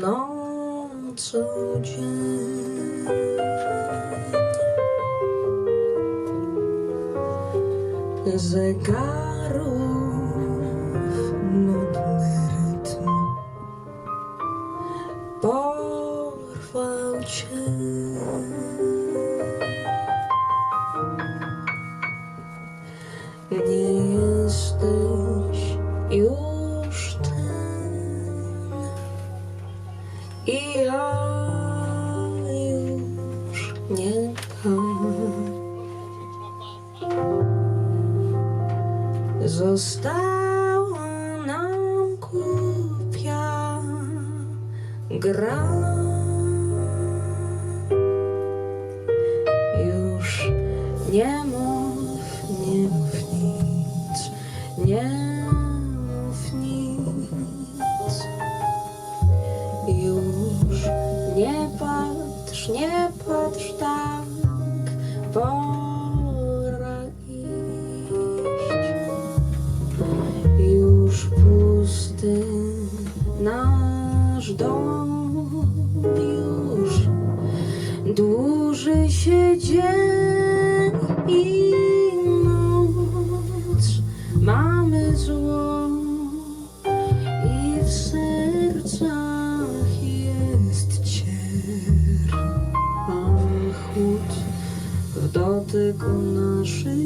nocą dzień. Zegarów nudny rytm porwał cię. Została nam kupia gra. Już nie mów, nie mów nic, nie mów nic. Już nie patrz, nie patrz tak, dom, już dłuży się dzień i noc. Mamy zło i w sercach jest cier, a chłód w dotyku naszych.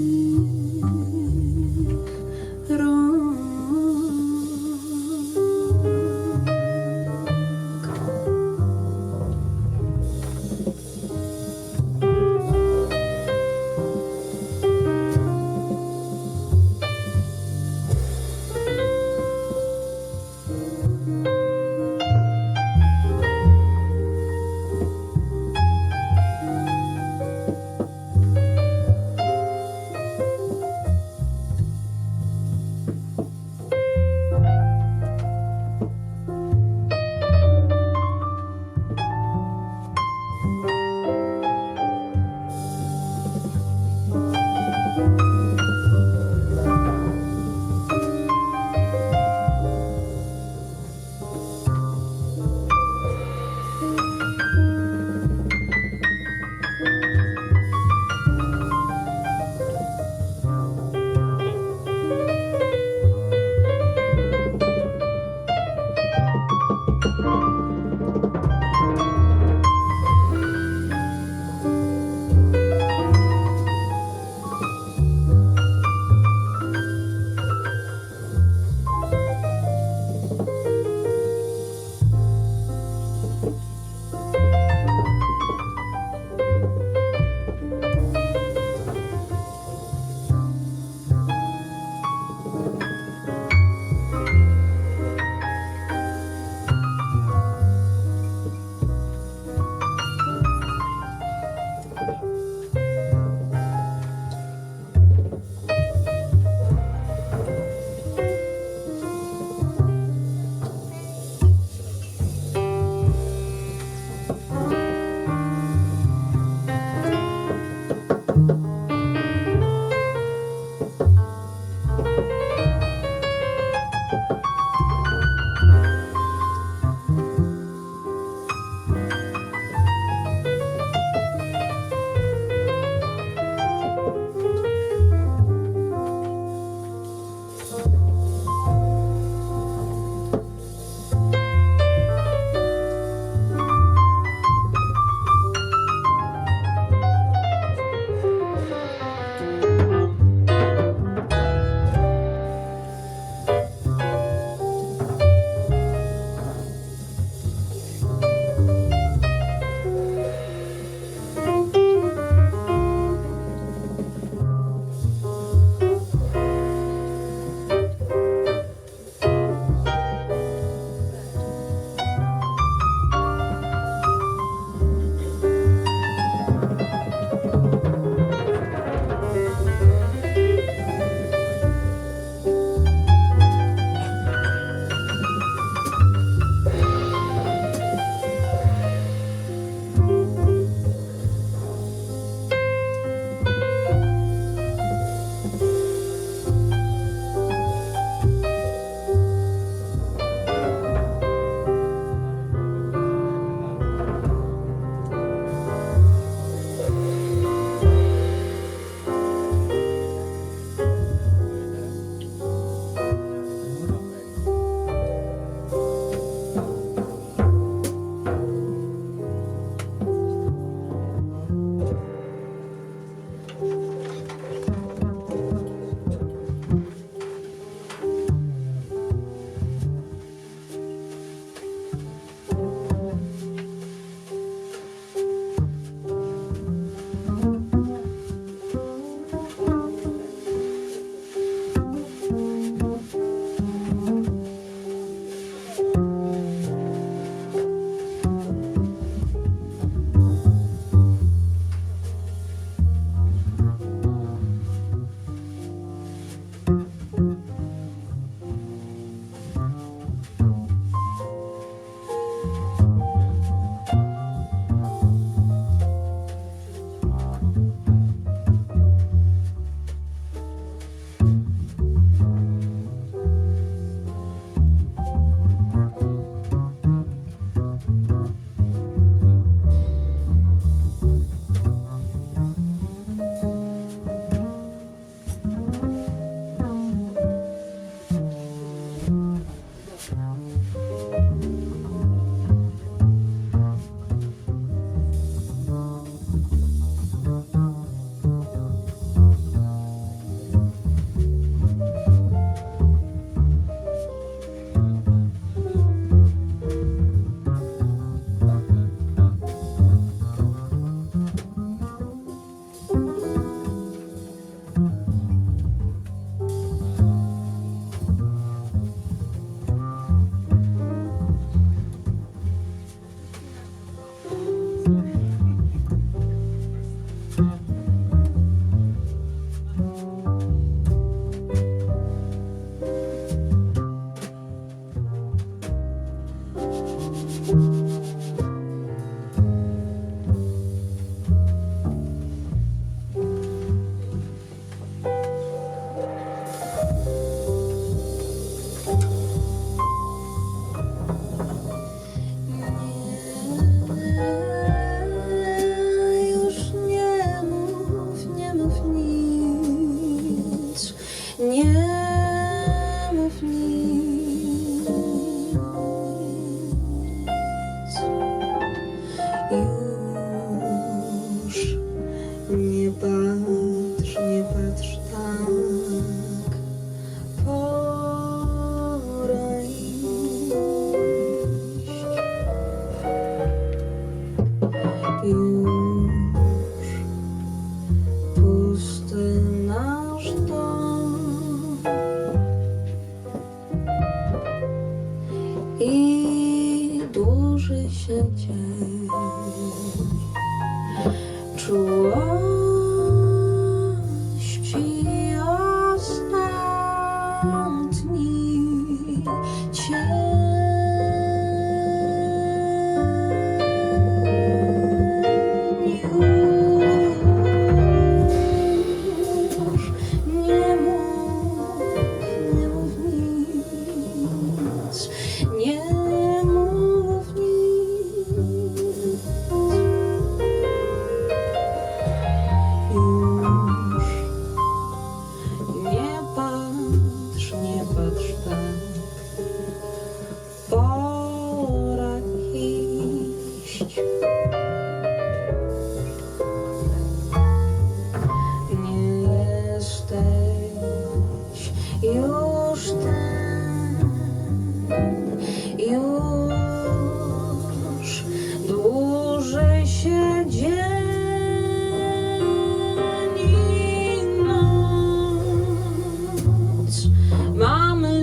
you.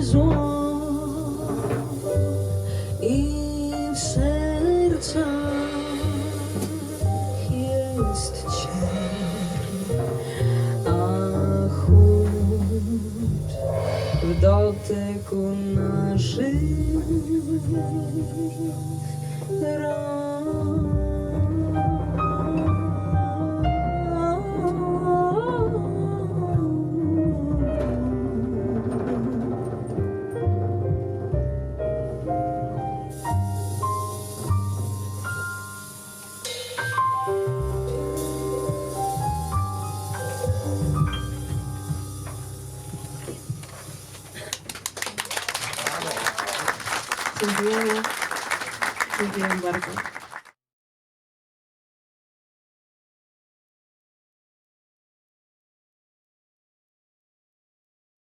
Mamy zło i w sercach jest cień, a chłód w dotyku naszych de un barco.